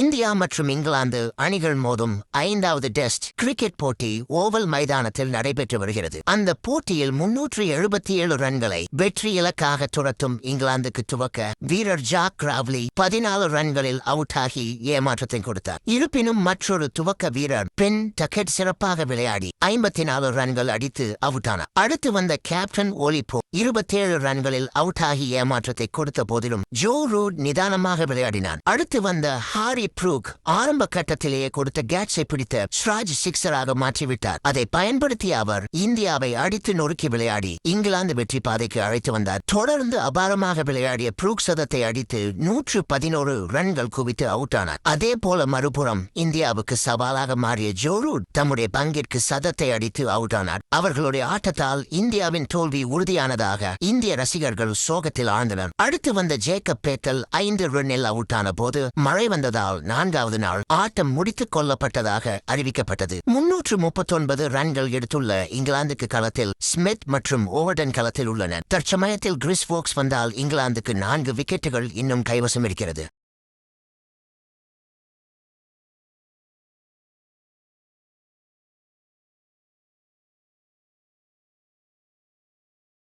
India மற்றும் இங்கிலாந்து அணிகள் மோதும் ஐந்தாவது டெஸ்ட் கிரிக்கெட் போட்டி ஓவல் மைதானத்தில் நடைபெற்று வருகிறது. அந்த போட்டியில் முன்னூற்றி எழுபத்தி ஏழு ரன்களை வெற்றி இலக்காக துரத்தும் இங்கிலாந்துக்கு துவக்க வீரர் ஜாக் ராவ்லி பதினாலு ரன்களில் அவுட் ஆகி ஏமாற்றத்தை கொடுத்தார். இருப்பினும் மற்றொரு துவக்க வீரர் பென் டக்கெட் சிறப்பாக விளையாடி ஐம்பத்தி நாலு ரன்கள் அடித்து அவுட் ஆனார் அடுத்து வந்த கேப்டன் ஒலிபோ இருபத்தேழு ரன்களில் அவுட் ஆகி ஏமாற்றத்தை கொடுத்த போதிலும் ஜோ ரூட் நிதானமாக விளையாடினார். அடுத்து வந்த ஹாரி ப்ரூக் ஆரம்ப கட்டத்திலேயே கொடுத்த கேட்ஸை பிடித்த ஸ்ராஜ் சிக்ஸராக மாற்றிவிட்டார். அதை பயன்படுத்திய அவர் இந்தியாவை அடித்து நொறுக்கி விளையாடி இங்கிலாந்து வெற்றி பாதைக்கு அழைத்து வந்தார். தொடர்ந்து அபாரமாக விளையாடிய ப்ரூக் சதத்தை அடித்து நூற்று பதினோரு ரன்கள் குவித்து அவுட் ஆனார். அதே போல மறுபுறம் இந்தியாவுக்கு சவாலாக மாறிய ஜோரூட் தம்முடைய பங்கிற்கு சதத்தை அடித்து அவுட் ஆனார். அவர்களுடைய ஆட்டத்தால் இந்தியாவின் தோல்வி உறுதியானதாக இந்திய ரசிகர்கள் சோகத்தில் ஆழ்ந்தனர். அடுத்து வந்த ஜேக்கப் பேட்டல் ஐந்து ரன்னில் அவுட் ஆன போது மழை வந்ததால் நான்காவது நாள் ஆட்டம் முடித்துக் கொள்ளப்பட்டதாக அறிவிக்கப்பட்டது. முன்னூற்று முப்பத்தொன்பது ரன்கள் எடுத்துள்ள இங்கிலாந்துக்கு களத்தில் ஸ்மித் மற்றும் ஓவர்டன் களத்தில் உள்ளனர். தற்சமயத்தில் கிறிஸ் ஃபோக்ஸ் வந்தால் இங்கிலாந்துக்கு நான்கு விக்கெட்டுகள் இன்னும் கைவசம் இருக்கிறது.